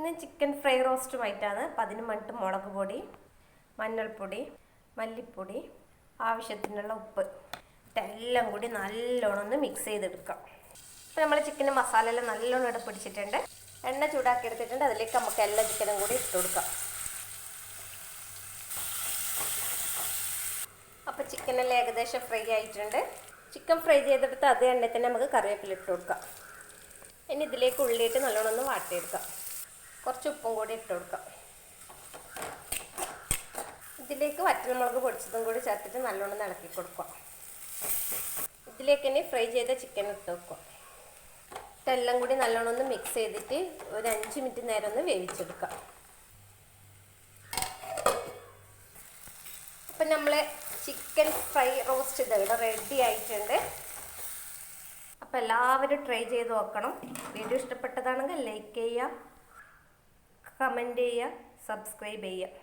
ഇന്ന് chicken fry റോസ്റ്റുമായിട്ടാണ് അപ്പം അതിന് മട്ട് മുളക് പൊടി മഞ്ഞൾപ്പൊടി മല്ലിപ്പൊടി ആവശ്യത്തിനുള്ള ഉപ്പ്. ഇതെല്ലാം കൂടി നല്ലോണം ഒന്ന് മിക്സ് ചെയ്തെടുക്കാം. ഇപ്പം നമ്മൾ ചിക്കൻ മസാല എല്ലാം നല്ലോണം ഇവിടെ പിടിച്ചിട്ടുണ്ട്. എണ്ണ ചൂടാക്കി എടുത്തിട്ടുണ്ട് അതിലേക്ക് നമുക്ക് എല്ലാ ചിക്കനും കൂടി ഇട്ട് കൊടുക്കാം. അപ്പോൾ ചിക്കനെല്ലാം ഏകദേശം ഫ്രൈ ആയിട്ടുണ്ട്. ചിക്കൻ ഫ്രൈ ചെയ്തെടുത്ത് അതേ എണ്ണയിൽ തന്നെ നമുക്ക് കറിവേപ്പില ഇട്ട് കൊടുക്കാം. ഇനി ഇതിലേക്ക് ഉള്ളിയിട്ട് നല്ലോണം ഒന്ന് വാട്ടിയെടുക്കാം. കുറച്ച് ഉപ്പും കൂടി ഇട്ട് കൊടുക്കാം. ഇതിലേക്ക് വറ്റൽമുളക് പൊടിച്ചതും കൂടി ചേർത്തിട്ട് നല്ലോണം ഇളക്കി കൊടുക്കുക. ഇതിലേക്ക് തന്നെ ഫ്രൈ ചെയ്ത ചിക്കൻ ഇട്ട് വെക്കുക. ഇതെല്ലാം കൂടി നല്ലോണം ഒന്ന് മിക്സ് ചെയ്തിട്ട് ഒരു അഞ്ച് മിനിറ്റ് നേരം ഒന്ന് വേവിച്ചെടുക്കാം അപ്പം നമ്മൾ ചിക്കൻ ഫ്രൈ റോസ്റ്റ് ഇത് ഇവിടെ റെഡി ആയിട്ടുണ്ട്. അപ്പം എല്ലാവരും ട്രൈ ചെയ്ത് നോക്കണം. വീഡിയോ ഇഷ്ടപ്പെട്ടതാണെങ്കിൽ ലൈക്ക് ചെയ്യുക. കമന്റ് ചെയ്യുക സബ്സ്ക്രൈബ് ചെയ്യുക.